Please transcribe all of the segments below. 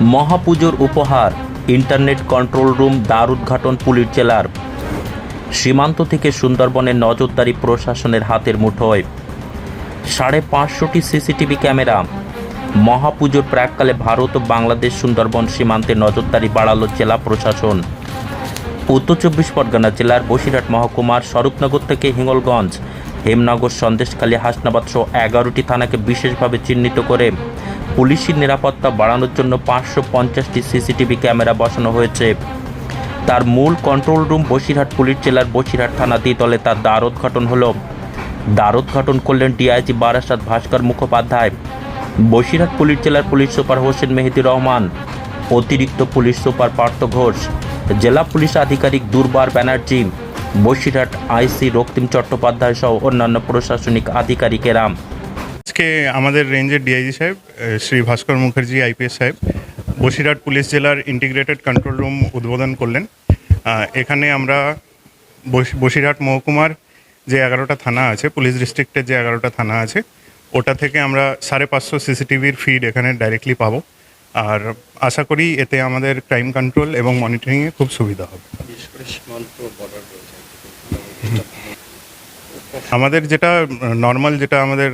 মহাপুজোর উপহার, internet control room, দ্বার উদ্ঘাটন পুলিশ জেলার সীমান্ত থেকে সুন্দরবনের নজরদারি প্রশাসনের হাতের মুঠোয়। সাড়ে পাঁচশোটি সিসিটিভি ক্যামেরা। মহাপুজোর প্রাককালে ভারত ও বাংলাদেশ সুন্দরবন সীমান্তে নজরদারি বাড়ালো জেলা প্রশাসন। উত্তর চব্বিশ পরগনা জেলার বসিরহাট মহকুমার স্বরূপনগর থেকে হিঙ্গলগঞ্জ, হেমনগর, সন্দেশখালী, হাসনাবাদ সহ এগারোটি থানাকে বিশেষভাবে চিহ্নিত করে পুলিশি নিরাপত্তা বাড়ানোর জন্য পাঁচশো পঞ্চাশটি সিসিটিভি ক্যামেরা বসানো হয়েছে। তার মূল কন্ট্রোল রুম বসিরহাট পুলিশ জেলার বসিরহাট থানা দ্বিতলে তার দ্বার উদ্ঘাটন হলো। দ্বার উদ্ঘাটন করলেন ডিআইজি বারাসাত ভাস্কর মুখোপাধ্যায়। বসিরহাট পুলিশ জেলার পুলিশ সুপার হোসেন মেহেদি রহমান, অতিরিক্ত পুলিশ সুপার পার্থ ঘোষ, জেলা পুলিশ আধিকারিক দুর্বার ব্যানার্জি, বসিরহাট আইসি রক্তিম চট্টোপাধ্যায় সহ অন্যান্য প্রশাসনিক আধিকারিকেরা। আজকে আমাদের রেঞ্জের ডিআইজি সাহেব শ্রী ভাস্কর মুখার্জি আইপিএস সাহেব, বসিরহাট পুলিশ জেলার ইন্টিগ্রেটেড কন্ট্রোল রুম উদ্বোধন করলেন। এখানে আমরা বস- বসিরহাট মহকুমার যে এগারোটা থানা আছে, পুলিশ ডিস্ট্রিক্টের যে এগারোটা থানা আছে, ওটা থেকে আমরা সাড়ে পাঁচশো সিসিটিভির ফিড এখানে ডাইরেক্টলি পাবো। আর আশা করি এতে আমাদের ক্রাইম কন্ট্রোল এবং মনিটরিংয়ে খুব সুবিধা হবে। আমাদের যেটা নর্মাল যেটা আমাদের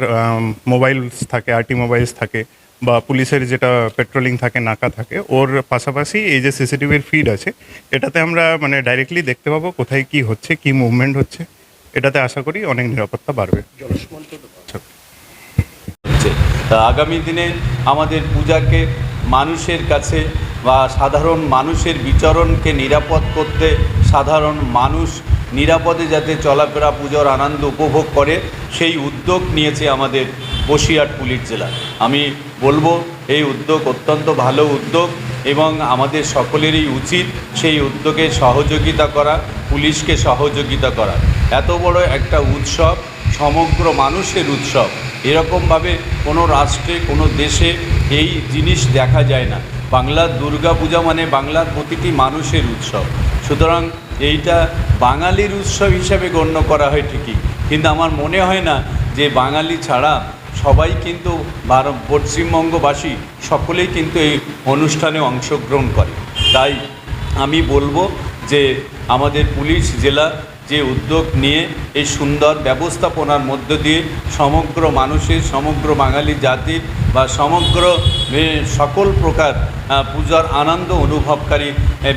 মোবাইলস থাকে আরটি মোবাইলস থাকে, বা পুলিশের যেটা পেট্রোলিং থাকে, নাকা থাকে, ওর পাশাপাশি এই যে সিসিটিভির ফিড আছে, এটাতে আমরা মানে ডাইরেক্টলি দেখতে পাবো কোথায় কি হচ্ছে, কি মুভমেন্ট হচ্ছে। এটাতে আশা করি অনেক নিরাপত্তা বাড়বে। আগামী দিনে আমাদের পূজাকে মানুষের কাছে বা সাধারণ মানুষের বিচরণকে নিরাপদ করতে সাধারণ মানুষ নিরাপদে যাতে চলাফেরা, পুজোর আনন্দ উপভোগ করে, সেই উদ্যোগ নিয়েছে আমাদের বসিরহাট পুলিশ জেলা। আমি বলব, এই উদ্যোগ অত্যন্ত ভালো উদ্যোগ এবং আমাদের সকলেরই উচিত সেই উদ্যোগে সহযোগিতা করা, পুলিশকে সহযোগিতা করা। এত বড় একটা উৎসব, সমগ্র মানুষের উৎসব। এরকমভাবে কোনো রাষ্ট্রে, কোনো দেশে এই জিনিস দেখা যায় না। বাংলার দুর্গাপূজা মানে বাংলার প্রতিটি মানুষের উৎসব। সুতরাং এইটা বাঙালির উৎসব হিসাবে গণ্য করা হয় ঠিকই। কিন্তু আমার মনে হয় না যে বাঙালি ছাড়া সবাই কিন্তু ভারত, পশ্চিমবঙ্গবাসী সকলেই কিন্তু এই অনুষ্ঠানে অংশগ্রহণ করে। তাই আমি বলব যে আমাদের পুলিশ, জেলা যে উদ্যোগ নিয়ে এই সুন্দর ব্যবস্থাপনার মধ্য দিয়ে সমগ্র মানুষের, সমগ্র বাঙালি জাতির বা সমগ্র সকল প্রকার পূজার আনন্দ অনুভবকারী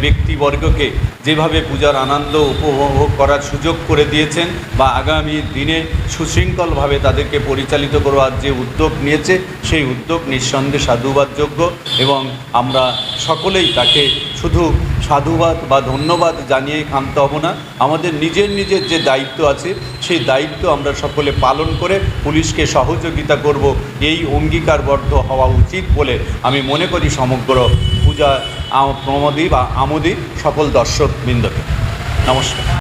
ব্যক্তিবর্গকে যেভাবে পূজার আনন্দ উপভোগ করার সুযোগ করে দিয়েছেন বা আগামী দিনে সুশৃঙ্খলভাবে তাদেরকে পরিচালিত করার যে উদ্যোগ নিয়েছে, সেই উদ্যোগ নিঃসন্দেহে সাধুবাদযোগ্য এবং আমরা সকলেই তাকে শুধু সাধুবাদ বা ধন্যবাদ জানিয়ে খামতে হব না। আমাদের নিজের নিজের যে দায়িত্ব আছে, সেই দায়িত্ব আমরা সকলে পালন করে পুলিশকে সহযোগিতা করব। এই অঙ্গীকারবদ্ধ হওয়া উচিত বলে আমি মনে করি সমগ্র পূজা প্রমোদী বা আমোদী সকল দর্শকবৃন্দকে। নমস্কার।